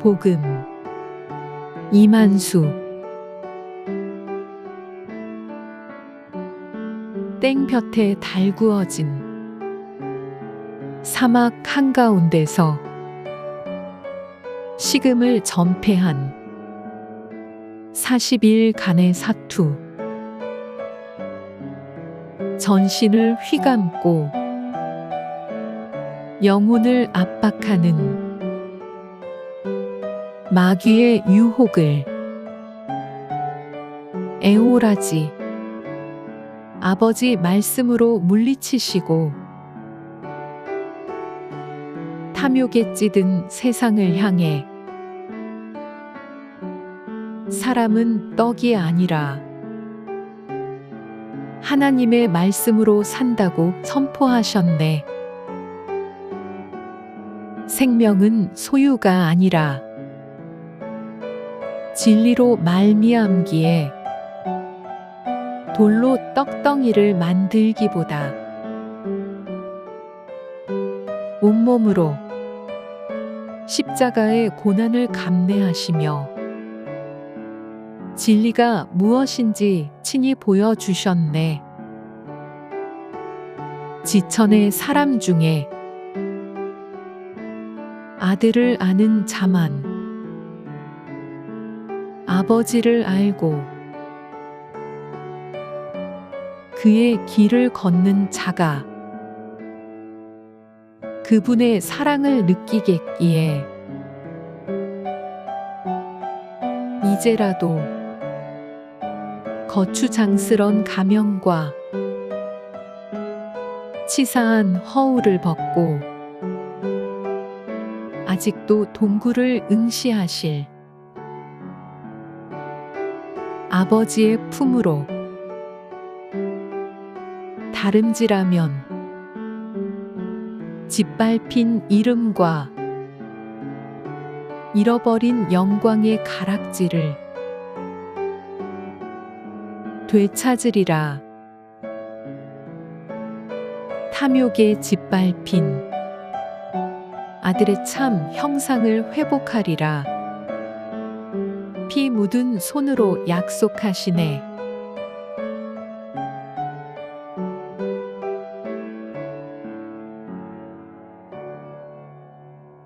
복음. 이만수. 땡볕에 달구어진 사막 한가운데서 식음을 전폐한 40일간의 사투. 전신을 휘감고 영혼을 압박하는 마귀의 유혹을 애호라지 아버지 말씀으로 물리치시고 탐욕에 찌든 세상을 향해 사람은 떡이 아니라 하나님의 말씀으로 산다고 선포하셨네. 생명은 소유가 아니라 진리로 말미암기에 돌로 떡덩이를 만들기보다 온몸으로 십자가의 고난을 감내하시며 진리가 무엇인지 친히 보여주셨네. 지천의 사람 중에 아들을 아는 자만 아버지를 알고 그의 길을 걷는 자가 그분의 사랑을 느끼겠기에 이제라도 거추장스런 가면과 치사한 허울을 벗고 아직도 동굴을 응시하실 아버지의 품으로 다름질하면 짓밟힌 이름과 잃어버린 영광의 가락지를 되찾으리라. 탐욕에 짓밟힌 아들의 참 형상을 회복하리라. 피 묻은 손으로 약속하시네.